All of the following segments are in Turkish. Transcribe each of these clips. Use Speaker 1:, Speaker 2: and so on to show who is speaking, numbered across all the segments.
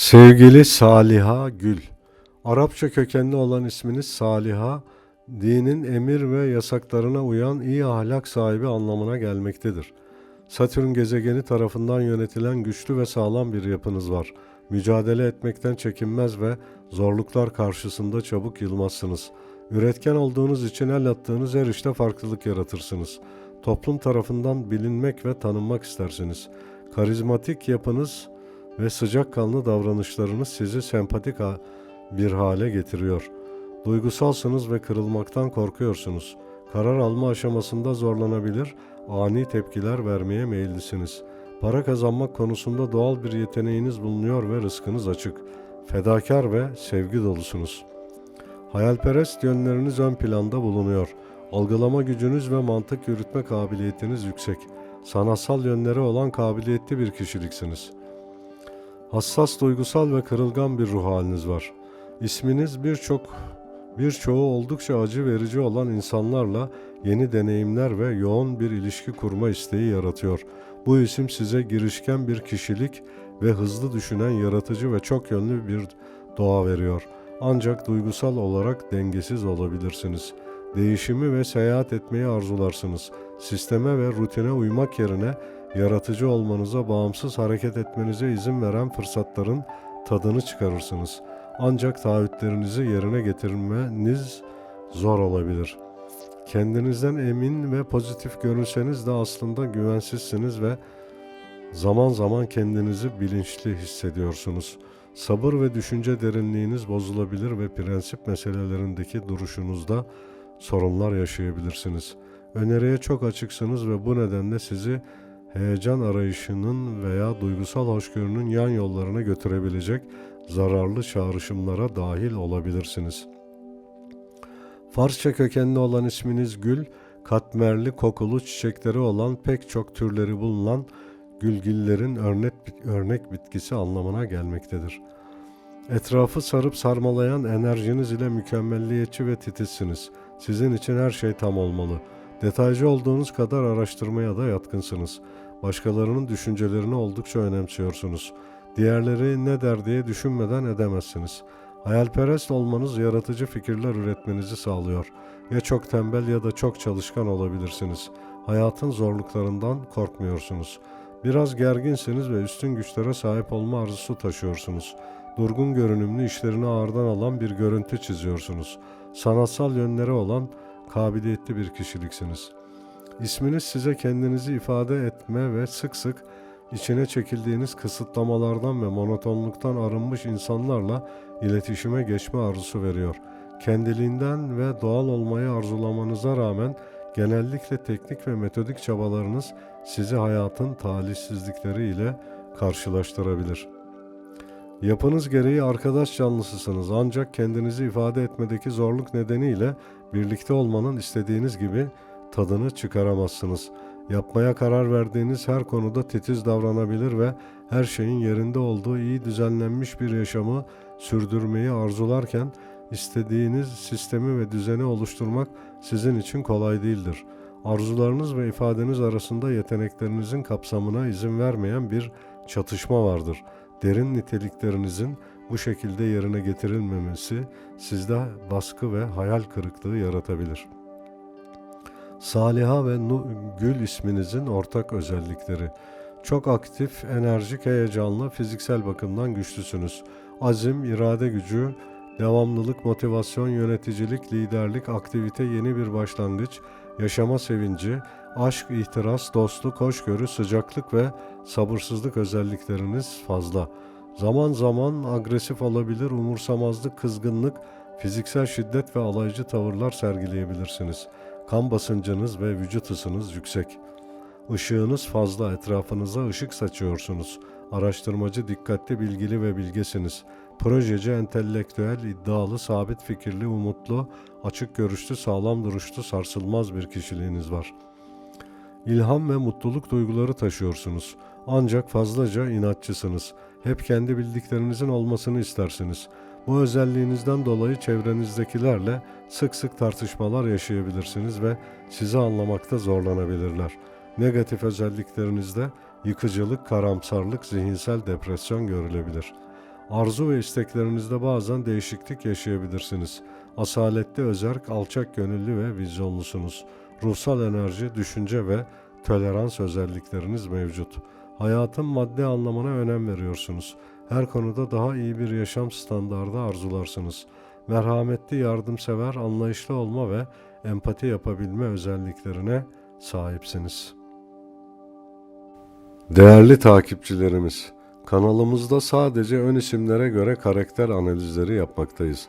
Speaker 1: Sevgili Saliha Gül, Arapça kökenli olan isminiz Saliha, dinin emir ve yasaklarına uyan iyi ahlak sahibi anlamına gelmektedir. Satürn gezegeni tarafından yönetilen güçlü ve sağlam bir yapınız var. Mücadele etmekten çekinmez ve zorluklar karşısında çabuk yılmazsınız. Üretken olduğunuz için el attığınız her işte farklılık yaratırsınız. Toplum tarafından bilinmek ve tanınmak istersiniz. Karizmatik yapınız ve sıcakkanlı davranışlarınız sizi sempatik bir hale getiriyor. Duygusalsınız ve kırılmaktan korkuyorsunuz. Karar alma aşamasında zorlanabilir, ani tepkiler vermeye meyillisiniz. Para kazanmak konusunda doğal bir yeteneğiniz bulunuyor ve rızkınız açık. Fedakar ve sevgi dolusunuz. Hayalperest yönleriniz ön planda bulunuyor. Algılama gücünüz ve mantık yürütme kabiliyetiniz yüksek. Sanatsal yönleri olan kabiliyetli bir kişiliksiniz. Hassas, duygusal ve kırılgan bir ruh haliniz var. İsminiz birçok birçoğu oldukça acı verici olan insanlarla yeni deneyimler ve yoğun bir ilişki kurma isteği yaratıyor. Bu isim size girişken bir kişilik ve hızlı düşünen yaratıcı ve çok yönlü bir doğa veriyor. Ancak duygusal olarak dengesiz olabilirsiniz. Değişimi ve seyahat etmeyi arzularsınız. Sisteme ve rutine uymak yerine yaratıcı olmanıza, bağımsız hareket etmenize izin veren fırsatların tadını çıkarırsınız. Ancak taahhütlerinizi yerine getirmeniz zor olabilir. Kendinizden emin ve pozitif görünseniz de aslında güvensizsiniz ve zaman zaman kendinizi bilinçli hissediyorsunuz. Sabır ve düşünce derinliğiniz bozulabilir ve prensip meselelerindeki duruşunuzda sorunlar yaşayabilirsiniz. Öneriye çok açıksınız ve bu nedenle sizi heyecan arayışının veya duygusal hoşgörünün yan yollarına götürebilecek zararlı çağrışımlara dahil olabilirsiniz. Farsça kökenli olan isminiz Gül, katmerli kokulu çiçekleri olan pek çok türleri bulunan gülgillerin örnek, örnek bitkisi anlamına gelmektedir. Etrafı sarıp sarmalayan enerjiniz ile mükemmelliyetçi ve titizsiniz. Sizin için her şey tam olmalı. Detaycı olduğunuz kadar araştırmaya da yatkınsınız. Başkalarının düşüncelerini oldukça önemsiyorsunuz. Diğerleri ne der diye düşünmeden edemezsiniz. Hayalperest olmanız yaratıcı fikirler üretmenizi sağlıyor. Ya çok tembel ya da çok çalışkan olabilirsiniz. Hayatın zorluklarından korkmuyorsunuz. Biraz gerginsiniz ve üstün güçlere sahip olma arzusu taşıyorsunuz. Durgun görünümlü işlerini ağırdan alan bir görüntü çiziyorsunuz. Sanatsal yönleri olan kabiliyetli bir kişiliksiniz. İsminiz size kendinizi ifade etme ve sık sık içine çekildiğiniz kısıtlamalardan ve monotonluktan arınmış insanlarla iletişime geçme arzusu veriyor. Kendiliğinden ve doğal olmayı arzulamanıza rağmen genellikle teknik ve metodik çabalarınız sizi hayatın talihsizlikleri ile karşılaştırabilir. Yapınız gereği arkadaş canlısısınız ancak kendinizi ifade etmedeki zorluk nedeniyle birlikte olmanın istediğiniz gibi tadını çıkaramazsınız. Yapmaya karar verdiğiniz her konuda titiz davranabilir ve her şeyin yerinde olduğu iyi düzenlenmiş bir yaşamı sürdürmeyi arzularken istediğiniz sistemi ve düzeni oluşturmak sizin için kolay değildir. Arzularınız ve ifadeniz arasında yeteneklerinizin kapsamına izin vermeyen bir çatışma vardır. Derin niteliklerinizin bu şekilde yerine getirilmemesi sizde baskı ve hayal kırıklığı yaratabilir. Saliha ve Gül isminizin ortak özellikleri. Çok aktif, enerjik, heyecanlı, fiziksel bakımdan güçlüsünüz. Azim, irade gücü, devamlılık, motivasyon, yöneticilik, liderlik, aktivite, yeni bir başlangıç, yaşama sevinci, aşk, ihtiras, dostluk, hoşgörü, sıcaklık ve sabırsızlık özellikleriniz fazla. Zaman zaman agresif olabilir, umursamazlık, kızgınlık, fiziksel şiddet ve alaycı tavırlar sergileyebilirsiniz. Kan basıncınız ve vücut ısınız yüksek. Işığınız fazla, etrafınıza ışık saçıyorsunuz. Araştırmacı, dikkatli, bilgili ve bilgesiniz. Projeci, entelektüel, iddialı, sabit fikirli, umutlu, açık görüşlü, sağlam duruşlu, sarsılmaz bir kişiliğiniz var. İlham ve mutluluk duyguları taşıyorsunuz. Ancak fazlaca inatçısınız. Hep kendi bildiklerinizin olmasını istersiniz. Bu özelliğinizden dolayı çevrenizdekilerle sık sık tartışmalar yaşayabilirsiniz ve sizi anlamakta zorlanabilirler. Negatif özelliklerinizde yıkıcılık, karamsarlık, zihinsel depresyon görülebilir. Arzu ve isteklerinizde bazen değişiklik yaşayabilirsiniz. Asaletli özerk, alçak gönüllü ve vizyonlusunuz. Ruhsal enerji, düşünce ve tolerans özellikleriniz mevcut. Hayatın maddi anlamına önem veriyorsunuz. Her konuda daha iyi bir yaşam standardı arzularsınız. Merhametli, yardımsever, anlayışlı olma ve empati yapabilme özelliklerine sahipsiniz. Değerli takipçilerimiz, kanalımızda sadece ön isimlere göre karakter analizleri yapmaktayız.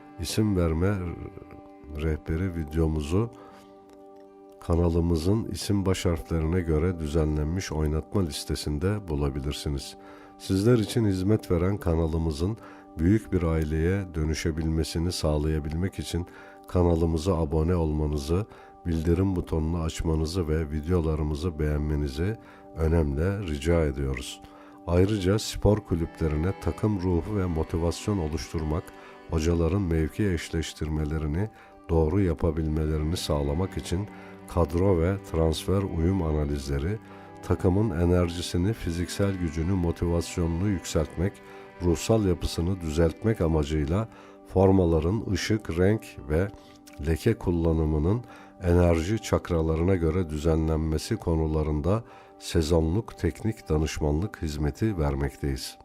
Speaker 1: isim verme rehberi videomuzu kanalımızın isim baş harflerine göre düzenlenmiş oynatma listesinde bulabilirsiniz. Sizler için hizmet veren kanalımızın büyük bir aileye dönüşebilmesini sağlayabilmek için kanalımıza abone olmanızı, bildirim butonunu açmanızı ve videolarımızı beğenmenizi önemli rica ediyoruz. Ayrıca spor kulüplerine takım ruhu ve motivasyon oluşturmak, hocaların mevki eşleştirmelerini doğru yapabilmelerini sağlamak için kadro ve transfer uyum analizleri, takımın enerjisini, fiziksel gücünü, motivasyonunu yükseltmek, ruhsal yapısını düzeltmek amacıyla formaların ışık, renk ve leke kullanımının enerji çakralarına göre düzenlenmesi konularında sezonluk teknik danışmanlık hizmeti vermekteyiz.